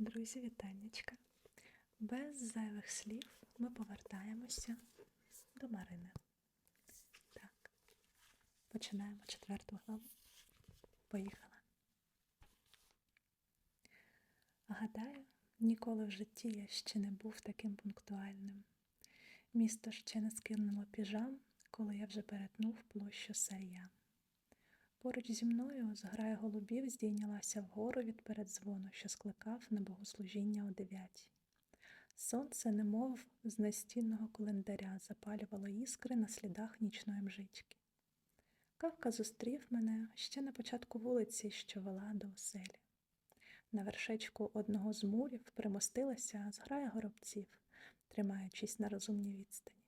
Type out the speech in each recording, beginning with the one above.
Друзі, вітаннячка. Без зайвих слів ми повертаємося до Марини. Так, починаємо четверту главу. Поїхали. Гадаю, ніколи в житті я ще не був таким пунктуальним. Місто ще не скинуло піжам, коли я вже перетнув площу Сарія. Поруч зі мною зграя голубів здійнялася вгору від передзвону, що скликав на богослужіння о дев'ятій. Сонце, немов з настінного календаря, запалювало іскри на слідах нічної мжички. Кавка зустрів мене ще на початку вулиці, що вела до оселі. На вершечку одного з мурів примостилася зграя горобців, тримаючись на розумній відстані.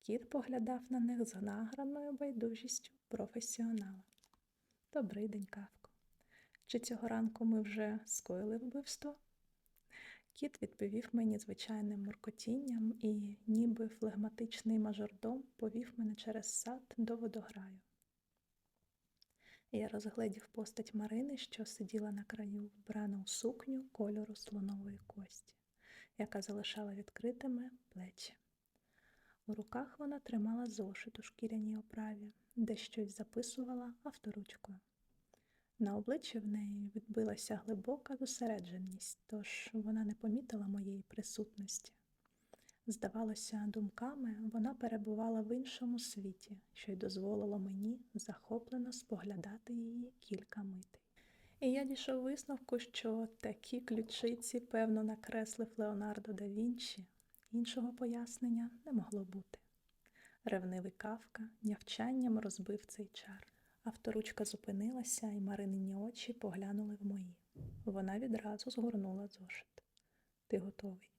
Кіт поглядав на них з награною байдужістю професіонала. Добрий день, Кавко. Чи цього ранку ми вже скоїли вбивство? Кіт відповів мені звичайним муркотінням і, ніби флегматичний мажордом, повів мене через сад до водограю. Я розгледів постать Марини, що сиділа на краю, вбрана у сукню кольору слонової кості, яка залишала відкритими плечі. У руках вона тримала зошит у шкіряній оправі, де щось записувала авторучкою. На обличчі в неї відбилася глибока зосередженість, тож вона не помітила моєї присутності. Здавалося, думками вона перебувала в іншому світі, що й дозволило мені захоплено споглядати її кілька митей. І я дійшов висновку, що такі ключиці, певно, накреслив Леонардо да Вінчі, іншого пояснення не могло бути. Ревнивий кавка нявчанням розбив цей чар. Авторучка зупинилася, і Маринині очі поглянули в мої. Вона відразу згорнула зошит. Ти готовий.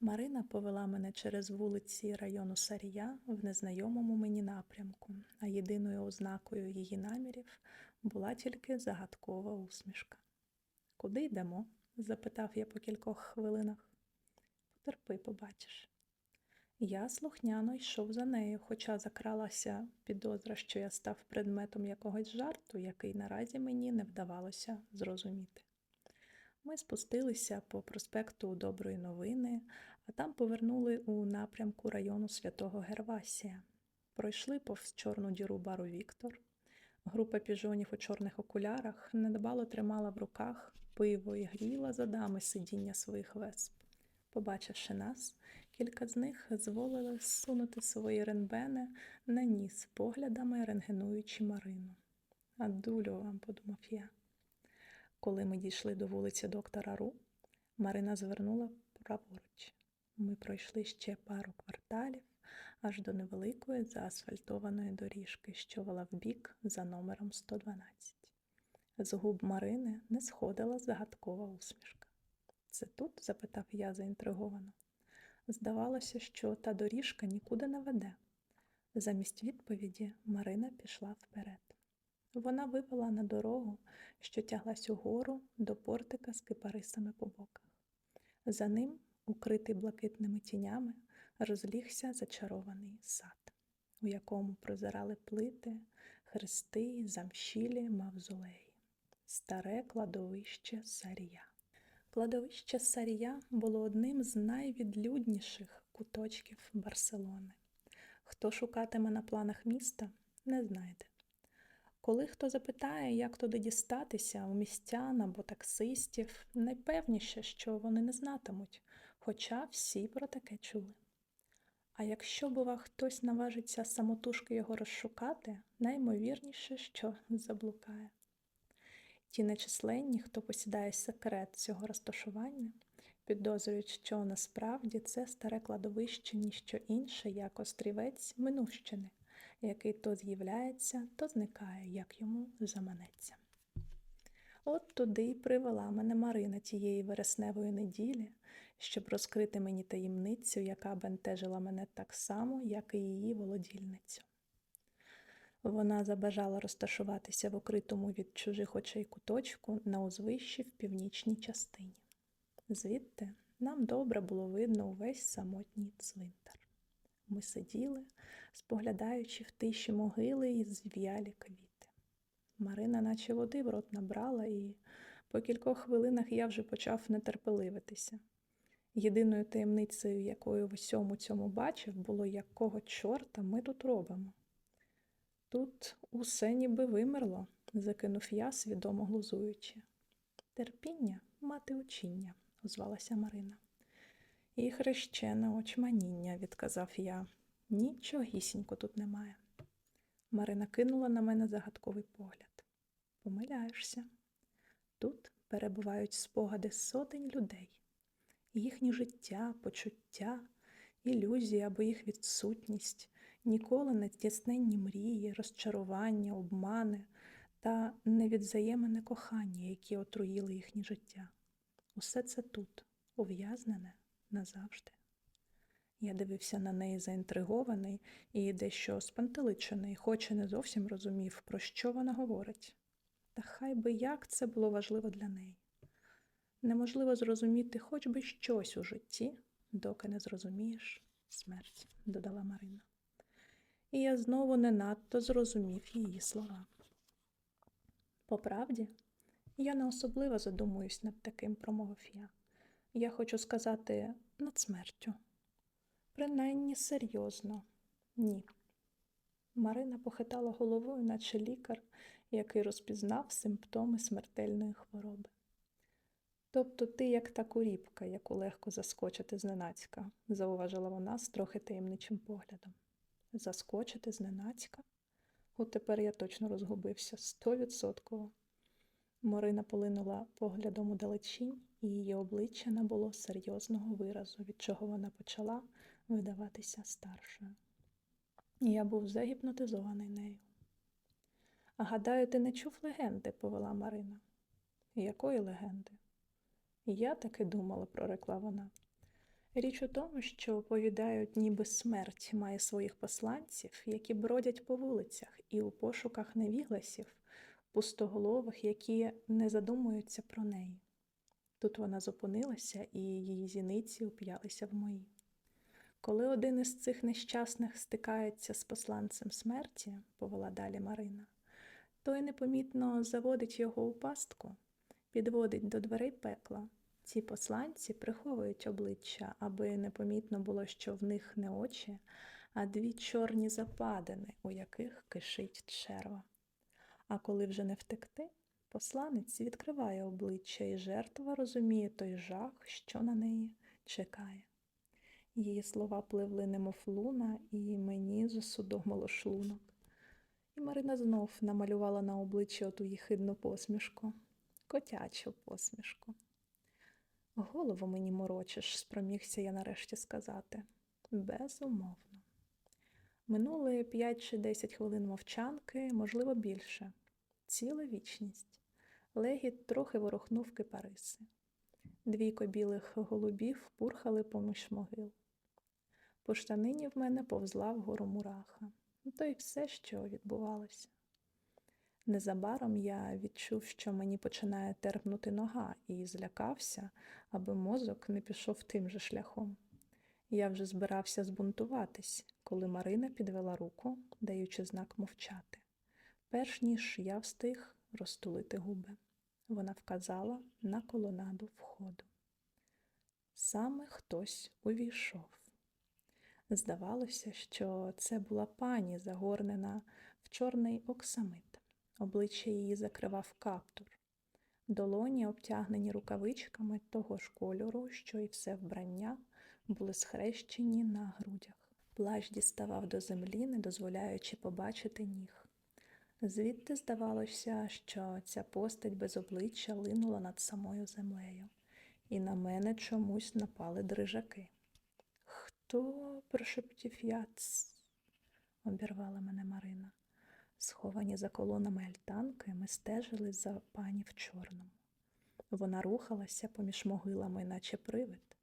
Марина повела мене через вулиці району Сарія в незнайомому мені напрямку, а єдиною ознакою її намірів була тільки загадкова усмішка. Куди йдемо? запитав я по кількох хвилинах. Потерпи, побачиш. Я слухняно йшов за нею, хоча закралася підозра, що я став предметом якогось жарту, який наразі мені не вдавалося зрозуміти. Ми спустилися по проспекту Доброї новини, а там повернули у напрямку району святого Гервасія. Пройшли повз чорну діру бару Віктор. Група піжонів у чорних окулярах недбало тримала в руках пиво і гріла задами сидіння своїх весп. Побачивши нас, кілька з них зволили зсунути свої ренбени на ніс, поглядами рентгенуючи Марину. А дулю вам, подумав я. Коли ми дійшли до вулиці доктора Ру, Марина звернула праворуч. Ми пройшли ще пару кварталів аж до невеликої заасфальтованої доріжки, що вела вбік за номером 112. З губ Марини не сходила загадкова усмішка. Це тут? запитав я заінтриговано. Здавалося, що та доріжка нікуди не веде. Замість відповіді Марина пішла вперед. Вона вивела на дорогу, що тяглась угору до портика з кипарисами по боках. За ним, укритий блакитними тінями, розлігся зачарований сад, у якому прозирали плити, хрести, замшілі мавзолеї, старе кладовище Сарія. Кладовище Сарія було одним з найвідлюдніших куточків Барселони. Хто шукатиме на планах міста, не знайде. Коли хто запитає, як туди дістатися у містян або таксистів, найпевніше, що вони не знатимуть, хоча всі про таке чули. А якщо, бува, хтось наважиться самотужки його розшукати, наймовірніше, що заблукає. Ті нечисленні, хто посідає секрет цього розташування, підозрюють, що насправді це старе кладовище ніщо інше, як острівець минувщини, який то з'являється, то зникає, як йому заманеться. От туди й привела мене Марина тієї вересневої неділі, щоб розкрити мені таємницю, яка бентежила мене так само, як і її володільницю. Вона забажала розташуватися в укритому від чужих очей куточку на узвищі в північній частині. Звідти нам добре було видно увесь самотній цвинтар. Ми сиділи, споглядаючи в тиші могили і зв'ялі квіти. Марина, наче води в рот набрала і, По кількох хвилинах я вже почав нетерпеливитися. Єдиною таємницею, якою в усьому цьому бачив, було, якого чорта ми тут робимо. Тут усе ніби вимерло, закинув я, свідомо глузуючи. Терпіння мати учіння, озвалася Марина. І хрещене очманіння, відказав я. Нічогісінько тут немає. Марина кинула на мене загадковий погляд. Помиляєшся. Тут перебувають спогади сотень людей, їхні життя, почуття, ілюзії або їх відсутність, ніколи не здійсненні мрії, розчарування, обмани та невідзаєменне кохання, які отруїли їхнє життя. Усе це тут, ув'язнене назавжди. Я дивився на неї заінтригований і дещо спантеличений, хоч і не зовсім розумів, про що вона говорить. Та хай би як це було важливо для неї. Неможливо зрозуміти хоч би щось у житті, доки не зрозумієш смерть, додала Марина. І я знову не надто зрозумів її слова. По правді, я не особливо задумуюсь над таким, промовив я. Я хочу сказати над смертю. Принаймні серйозно, ні. Марина похитала головою, наче лікар, який розпізнав симптоми смертельної хвороби. Тобто ти як та куріпка, яку легко заскочити зненацька, зауважила вона з трохи таємничим поглядом. Заскочити зненацька? От тепер я точно розгубився стовідсотково. Марина полинула поглядом у далечінь, і її обличчя набуло серйозного виразу, від чого вона почала видаватися старшою. Я був загіпнотизований нею. Гадаю, ти не чув легенди, повела Марина. Якої легенди? Я таки думала, прорекла вона. Річ у тому, що оповідають, ніби смерть має своїх посланців, які бродять по вулицях і у пошуках невігласів, пустоголових, які не задумуються про неї. Тут вона зупинилася, і її зіниці уп'ялися в мої. Коли один із цих нещасних стикається з посланцем смерті, повела далі Марина, той непомітно заводить його у пастку, підводить до дверей пекла. Ці посланці приховують обличчя, аби непомітно було, що в них не очі, а дві чорні западини, у яких кишить черва. А коли вже не втекти, посланець відкриває обличчя, і жертва розуміє той жах, що на неї чекає. Її слова пливли, немов луна, і мені засудомило шлунок. І Марина знов намалювала на обличчі оту їхидну посмішку, котячу посмішку. Голову мені морочиш, спромігся я нарешті сказати. Безумовно. Минули п'ять чи десять хвилин мовчанки, можливо, більше. Ціла вічність. Легіт трохи ворухнув кипариси. Двійко білих голубів пурхали поміж могил. По штанині в мене повзла вгору мураха. То й все, що відбувалося. Незабаром я відчув, що мені починає терпнути нога, і злякався, аби мозок не пішов тим же шляхом. Я вже збирався збунтуватись, коли Марина підвела руку, даючи знак мовчати. Перш ніж я встиг розтулити губи, вона вказала на колонаду входу. Саме хтось увійшов. Здавалося, що це була пані, загорнена в чорний оксамит. Обличчя її закривав каптур. Долоні, обтягнені рукавичками того ж кольору, що й все вбрання, були схрещені на грудях. Плащ діставав до землі, не дозволяючи побачити ніг. Звідти здавалося, що ця постать без обличчя линула над самою землею, і на мене чомусь напали дрижаки. Хто? прошепотів я, обірвала мене Марина. Сховані за колонами альтанки, ми стежили за пані в чорному. Вона рухалася поміж могилами, наче привид.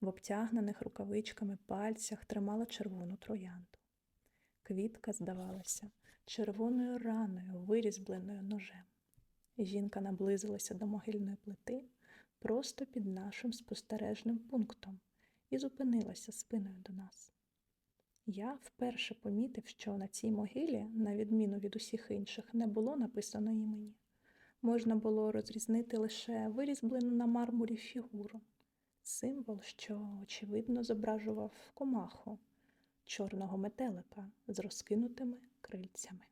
В обтягнених рукавичками пальцях тримала червону троянду. Квітка здавалася червоною раною, вирізбленою ножем. Жінка наблизилася до могильної плити просто під нашим спостережним пунктом і зупинилася спиною до нас. Я вперше помітив, що на цій могилі, на відміну від усіх інших, не було написано імені. Можна було розрізнити лише вирізблену на мармурі фігуру, символ, що, очевидно, зображував комаху, чорного метелика з розкинутими крильцями.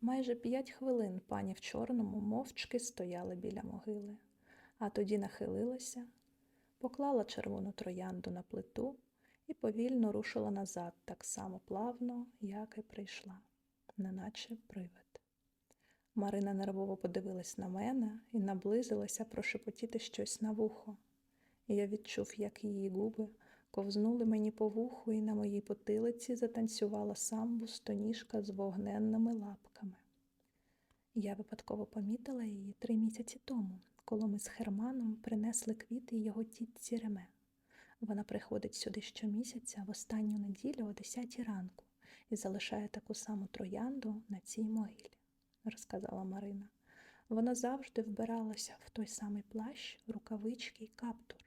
Майже п'ять хвилин пані в чорному мовчки стояли біля могили, а тоді нахилилася, поклала червону троянду на плиту і повільно рушила назад так само плавно, як і прийшла, неначе привид. Марина нервово подивилась на мене і наблизилася прошепотіти щось на вухо. І я відчув, як її губи ковзнули мені по вуху, і на моїй потилиці затанцювала самбу стоніжка з вогненними лапками. Я випадково помітила її три місяці тому, коли ми з Херманом принесли квіти його тітці Реме. Вона приходить сюди щомісяця в останню неділю о 10 ранку і залишає таку саму троянду на цій могилі, розказала Марина. Вона завжди вбиралася в той самий плащ, рукавички й каптур.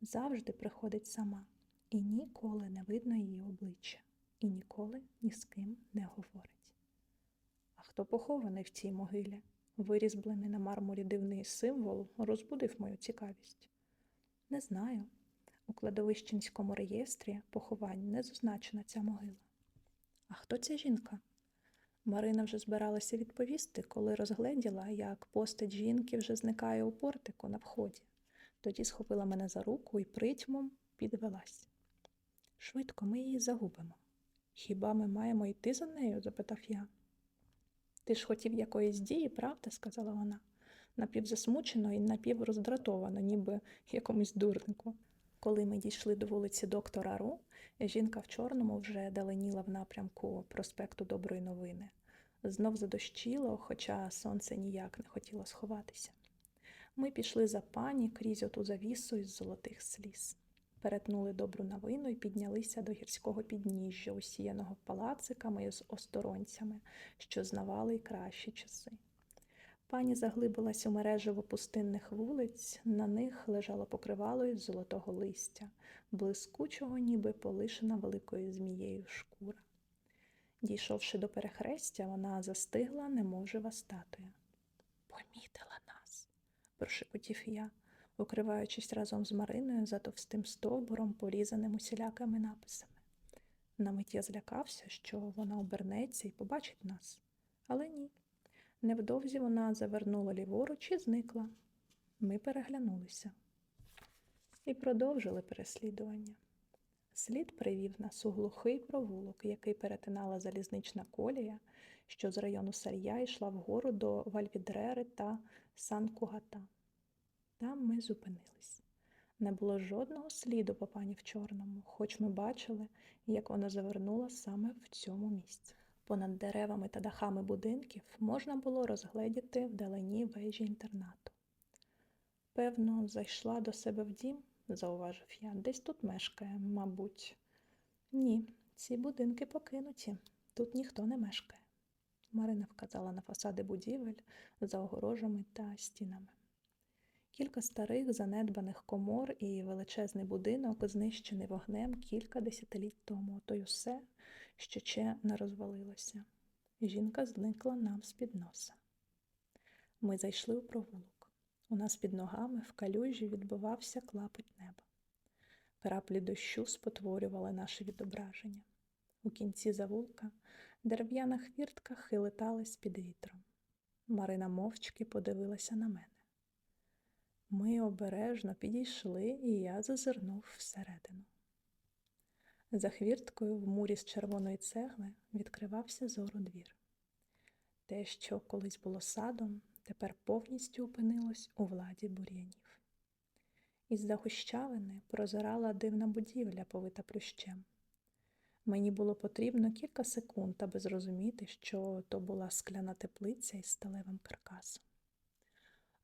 Завжди приходить сама, і ніколи не видно її обличчя, і ніколи ні з ким не говорить. А хто похований в цій могилі? Вирізблений на мармурі дивний символ розбудив мою цікавість. Не знаю. У кладовищенському реєстрі поховань не зазначена ця могила. А хто ця жінка? Марина вже збиралася відповісти, коли розгледіла, як постать жінки вже зникає у портику на вході. Тоді схопила мене за руку і притьмом підвелась. Швидко ми її загубимо. Хіба ми маємо йти за нею? запитав я. Ти ж хотів якоїсь дії, правда? сказала вона, напівзасмучено і напівроздратовано, ніби якомусь дурнику. Коли ми дійшли до вулиці доктора Ру, жінка в чорному вже даленіла в напрямку проспекту Доброї новини. Знов задощило, хоча сонце ніяк не хотіло сховатися. Ми пішли за пані крізь оту завісу із золотих сліз, перетнули добру новину і піднялися до гірського підніжжя, усіяного палациками з осторонцями, що знавали й кращі часи. Пані заглибилась у мережево пустинних вулиць, на них лежало покривало із золотого листя, блискучого, ніби полишена великою змією шкура. Дійшовши до перехрестя, вона застигла, немов жива статуя. Помітила нас, прошепотів я, укриваючись разом з Мариною за товстим стовбуром, порізаним усілякими написами. На мить я злякався, що вона обернеться і побачить нас, але ні. Невдовзі вона завернула ліворуч і зникла. Ми переглянулися і продовжили переслідування. Слід привів нас у глухий провулок, який перетинала залізнична колія, що з району Сар'я йшла вгору до Вальвідрери та Сан-Кугата. Там ми зупинились. Не було жодного сліду по пані в чорному, хоч ми бачили, як вона завернула саме в цьому місці. Понад деревами та дахами будинків можна було розгледіти вдалині вежі інтернату. Певно, зайшла до себе в дім, зауважив я, десь тут мешкає, мабуть. Ні, ці будинки покинуті, тут ніхто не мешкає. Марина вказала на фасади будівель за огорожами та стінами. Кілька старих занедбаних комор і величезний будинок, знищений вогнем кілька десятиліть тому, то й усе, що ще не розвалилося. Жінка зникла нам з-під носа. Ми зайшли у провулок. У нас під ногами в калюжі відбивався клапоть неба. Краплі дощу спотворювали наше відображення. У кінці завулка дерев'яна хвіртка хилиталась під вітром. Марина мовчки подивилася на мене. Ми обережно підійшли, і я зазирнув всередину. За хвірткою в мурі з червоної цегли відкривався зору двір. Те, що колись було садом, тепер повністю опинилось у владі бур'янів. Із за гущавини прозирала дивна будівля, повита плющем. Мені було потрібно кілька секунд, аби зрозуміти, що то була скляна теплиця із сталевим каркасом.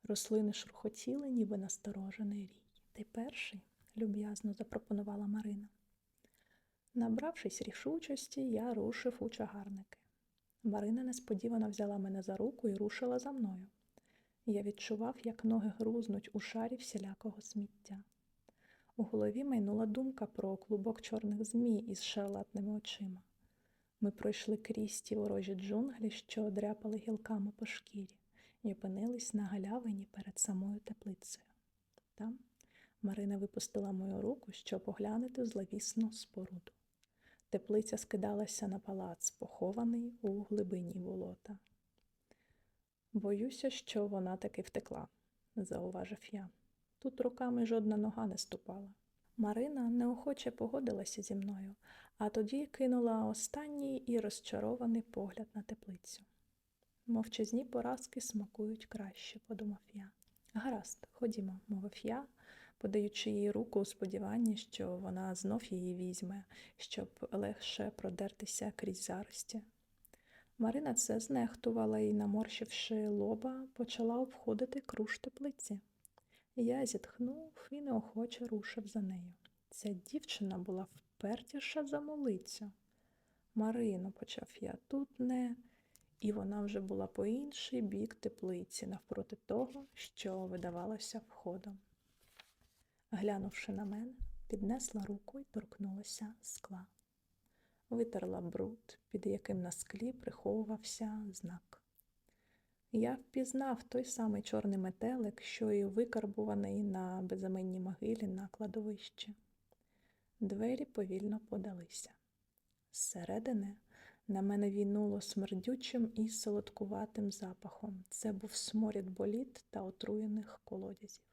Рослини шурхотіли, ніби насторожений рій. Ти перший, люб'язно запропонувала Марина. Набравшись рішучості, я рушив у чагарники. Марина несподівано взяла мене за руку і рушила за мною. Я відчував, як ноги грузнуть у шарі всілякого сміття. У голові майнула думка про клубок чорних змій із шарлатними очима. Ми пройшли крізь ті ворожі джунглі, що дряпали гілками по шкірі, і опинились на галявині перед самою теплицею. Там Марина випустила мою руку, щоб поглянути в зловісну споруду. Теплиця скидалася на палац, похований у глибині болота. Боюся, що вона таки втекла, зауважив я. Тут руками жодна нога не ступала. Марина неохоче погодилася зі мною, а тоді кинула останній і розчарований погляд на теплицю. Мовчазні поразки смакують краще, подумав я. Гаразд, ходімо, мовив я, подаючи їй руку у сподіванні, що вона знов її візьме, щоб легше продертися крізь зарості. Марина це знехтувала і, наморщивши лоба, почала обходити круж теплиці. Я зітхнув і неохоче рушив за нею. Ця дівчина була впертіша за молицю. Марино, почав я, тут не. І вона вже була по інший бік теплиці, навпроти того, що видавалося входом. Глянувши на мене, піднесла руку і торкнулася скла. Витерла бруд, під яким на склі приховувався знак. Я впізнав той самий чорний метелик, що й викарбуваний на безіменній могилі на кладовищі. Двері повільно подалися. Зсередини на мене війнуло смердючим і солодкуватим запахом. Це був сморід боліт та отруєних колодязів.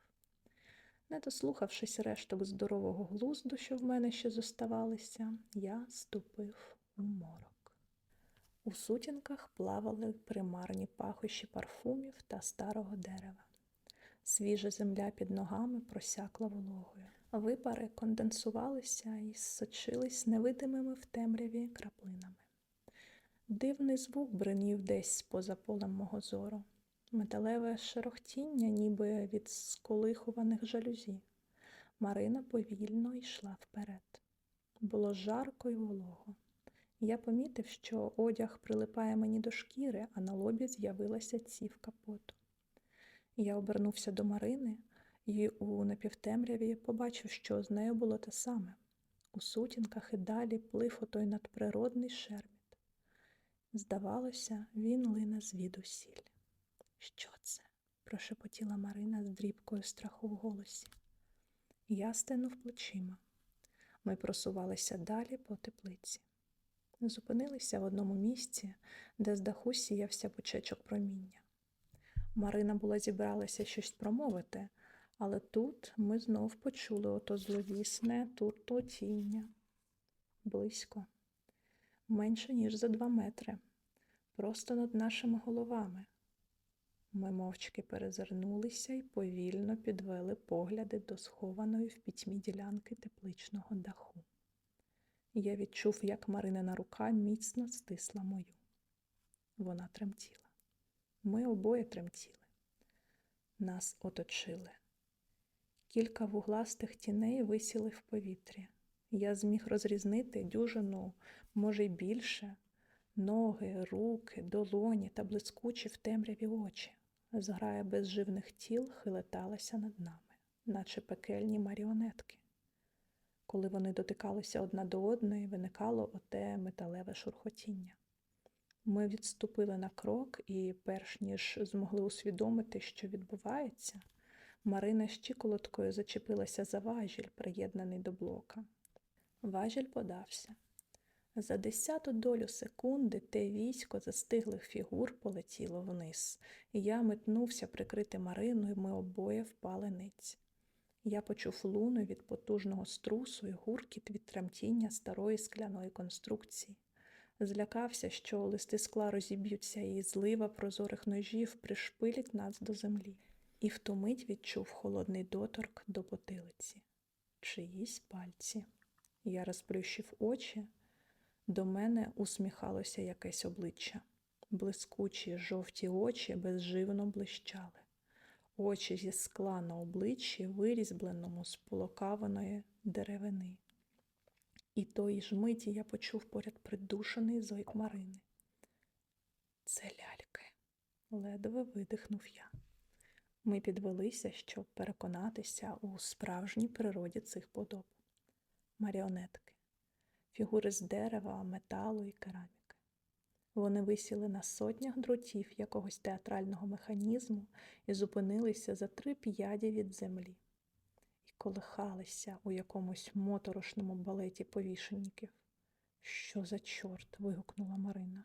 Не дослухавшись решток здорового глузду, що в мене ще зоставалися, я ступив у морок. У сутінках плавали примарні пахощі парфумів та старого дерева. Свіжа земля під ногами просякла вологою. Випари конденсувалися і сочились невидимими в темряві краплинами. Дивний звук бринів десь поза полем мого зору, металеве шерохтіння, ніби від сколихуваних жалюзі. Марина повільно йшла вперед. Було жарко й волого. Я помітив, що одяг прилипає мені до шкіри, а на лобі з'явилася цівка поту. Я обернувся до Марини і у напівтемряві побачив, що з нею було те саме. У сутінках і далі плив отой надприродний шерміт. Здавалося, він лине звідусіль. Що це? прошепотіла Марина з дрібкою страху в голосі. Я стенув плечима. Ми просувалися далі по теплиці. Зупинилися в одному місці, де з даху сіявся почечок проміння. Марина була зібралася щось промовити, але тут ми знов почули ото зловісне туртотіння. Близько, менше, ніж за два метри, просто над нашими головами. Ми мовчки перезирнулися і повільно підвели погляди до схованої в пітьмі ділянки тепличного даху. Я відчув, як Маринина рука міцно стисла мою. Вона тремтіла. Ми обоє тремтіли. Нас оточили. Кілька вугластих тіней висіли в повітрі. Я зміг розрізнити дюжину, може, й більше, ноги, руки, долоні та блискучі в темряві очі. Зграя безживних тіл хилеталася над нами, наче пекельні маріонетки. Коли вони дотикалися одна до одної, виникало оте металеве шурхотіння. Ми відступили на крок і, перш ніж змогли усвідомити, що відбувається, Марина щиколоткою зачепилася за важіль, приєднаний до блока. Важіль подався. За десяту долю секунди те військо застиглих фігур полетіло вниз, я метнувся прикрити Марину, і ми обоє впали ниць. Я почув луну від потужного струсу і гуркіт від тремтіння старої скляної конструкції. Злякався, що листи скла розіб'ються, і злива прозорих ножів пришпилять нас до землі, і в ту мить відчув холодний доторк до потилиці. Чиїсь пальці. Я розплющив очі. До мене усміхалося якесь обличчя. Блискучі жовті очі безживно блищали, очі зі скла на обличчі, вирізбленому з полокаваної деревини. І тої ж миті я почув поряд придушений зойк Марини. Це ляльки, ледве видихнув я. Ми підвелися, щоб переконатися у справжній природі цих подоб. Маріонетки фігури з дерева, металу і кераміки. Вони висіли на сотнях дротів якогось театрального механізму і зупинилися за три п'яді від землі. І колихалися у якомусь моторошному балеті повішенників. Що за чорт? вигукнула Марина.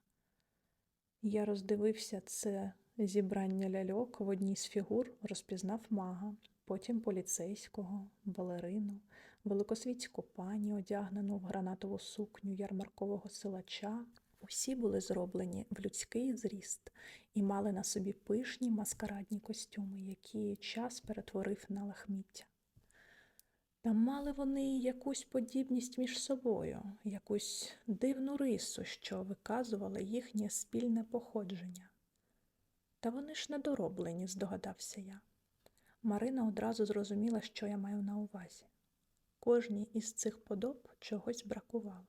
Я роздивився це зібрання ляльок в одній з фігур, розпізнав мага, потім поліцейського, балерину, великосвітську пані, одягнену в гранатову сукню ярмаркового силача. Усі були зроблені в людський зріст і мали на собі пишні маскарадні костюми, які час перетворив на лахміття. Та мали вони якусь подібність між собою, якусь дивну рису, що виказувала їхнє спільне походження. Та вони ж недороблені, здогадався я. Марина одразу зрозуміла, що я маю на увазі. Кожній із цих подоб чогось бракувало.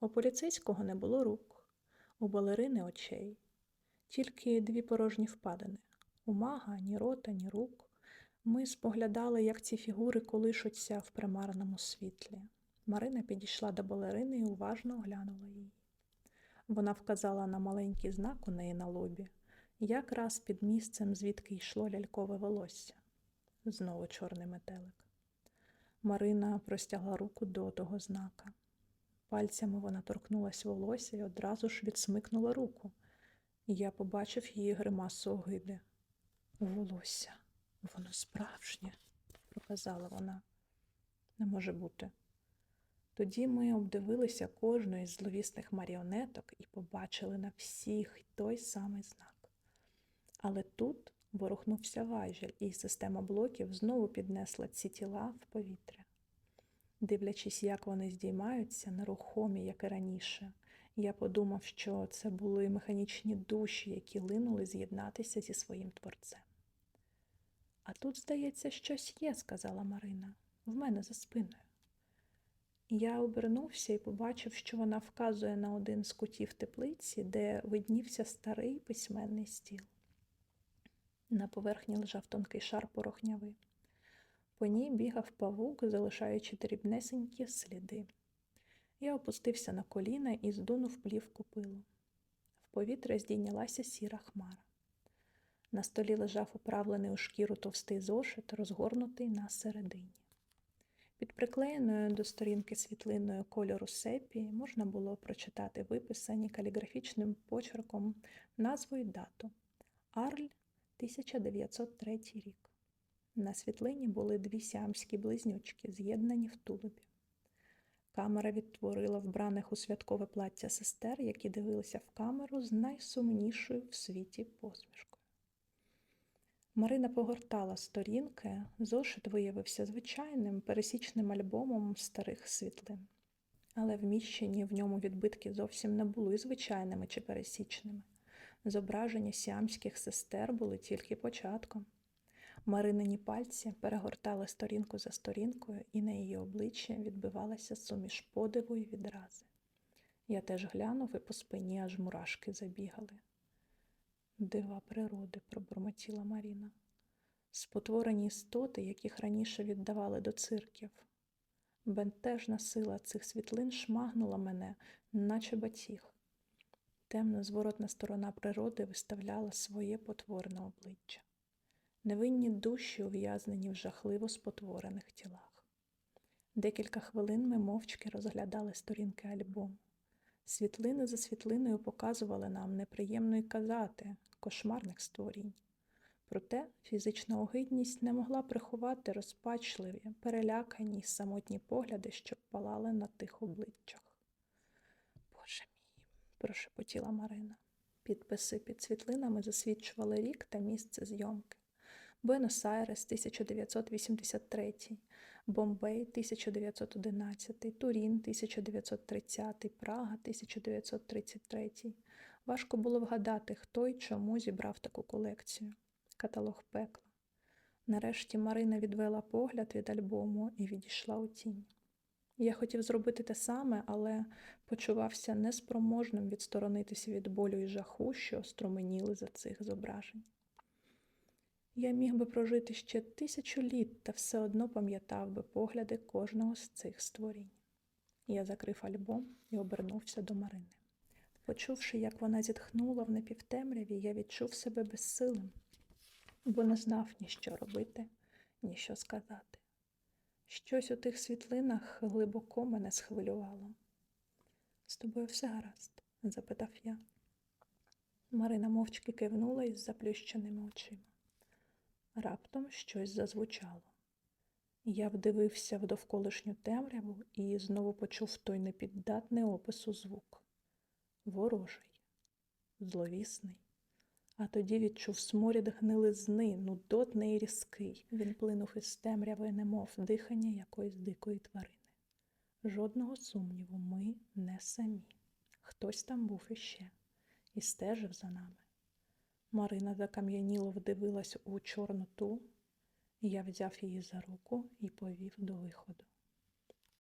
У поліцейського не було рук, у балерини очей, тільки дві порожні впадини. У мага ні рота, ні рук. Ми споглядали, як ці фігури колишуться в примарному світлі. Марина підійшла до балерини і уважно оглянула її. Вона вказала на маленький знак у неї на лобі, якраз під місцем, звідки йшло лялькове волосся. Знову чорний метелик. Марина простягла руку до того знака. Пальцями вона торкнулась волосся і одразу ж відсмикнула руку. Я побачив її гримасу огиди. Волосся, воно справжнє, проказала вона. Не може бути. Тоді ми обдивилися кожну із зловісних маріонеток і побачили на всіх той самий знак. Але тут ворухнувся важіль, і система блоків знову піднесла ці тіла в повітря. Дивлячись, як вони здіймаються, нерухомі, як і раніше, я подумав, що це були механічні душі, які линули з'єднатися зі своїм творцем. А тут, здається, щось є, сказала Марина, в мене за спиною. Я обернувся і побачив, що вона вказує на один з кутів теплиці, де виднівся старий письменний стіл. На поверхні лежав тонкий шар порохняви. По ній бігав павук, залишаючи дрібнесенькі сліди. Я опустився на коліна і здунув плівку пилу. В повітря здійнялася сіра хмара. На столі лежав управлений у шкіру товстий зошит, розгорнутий на середині. Під приклеєною до сторінки світлиною кольору сепі можна було прочитати виписані каліграфічним почерком назву й дату Арль 1903 рік. На світлині були дві сіамські близнючки, з'єднані в тулубі. Камера відтворила вбраних у святкове плаття сестер, які дивилися в камеру з найсумнішою в світі посмішкою. Марина погортала сторінки, зошит виявився звичайним пересічним альбомом старих світлин. Але вміщені в ньому відбитки зовсім не були звичайними чи пересічними. Зображення сіамських сестер були тільки початком. Маринині пальці перегортали сторінку за сторінкою, і на її обличчі відбивалася суміш подиву і відрази. Я теж глянув і по спині аж мурашки забігали. Дива природи, пробурмотіла Маріна. Спотворені істоти, яких раніше віддавали до цирків. Бентежна сила цих світлин шмагнула мене, наче батіг. Темна зворотна сторона природи виставляла своє потворне обличчя невинні душі, ув'язнені в жахливо спотворених тілах. Декілька хвилин ми мовчки розглядали сторінки альбому. Світлини за світлиною показували нам неприємно й казати кошмарних створінь. Проте фізична огидність не могла приховати розпачливі, перелякані й самотні погляди, що палали на тих обличчях. Прошепотіла Марина. Підписи під світлинами засвідчували рік та місце зйомки. Буенос-Айрес 1983, Бомбей 1911, Турін 1930, Прага 1933. Важко було вгадати, хто й чому зібрав таку колекцію. Каталог пекла. Нарешті Марина відвела погляд від альбому і відійшла у тінь. Я хотів зробити те саме, але почувався неспроможним відсторонитися від болю і жаху, що струменіли за цих зображень. Я міг би прожити ще тисячу літ та все одно пам'ятав би погляди кожного з цих створінь. Я закрив альбом і обернувся до Марини. Почувши, як вона зітхнула в напівтемряві, я відчув себе безсилим, бо не знав ні що робити, ні що сказати. Щось у тих світлинах глибоко мене схвилювало. З тобою все гаразд? запитав я. Марина мовчки кивнула із заплющеними очима. Раптом щось зазвучало. Я вдивився в довколишню темряву і знову почув той непіддатний опису звук. Ворожий, зловісний. А тоді відчув сморід гнилизни, нудотний і різкий. Він плинув із темряви, немов дихання якоїсь дикої тварини. Жодного сумніву, ми не самі. Хтось там був іще і стежив за нами. Марина закам'яніло вдивилась у Чорноту. Я взяв її за руку і повів до виходу.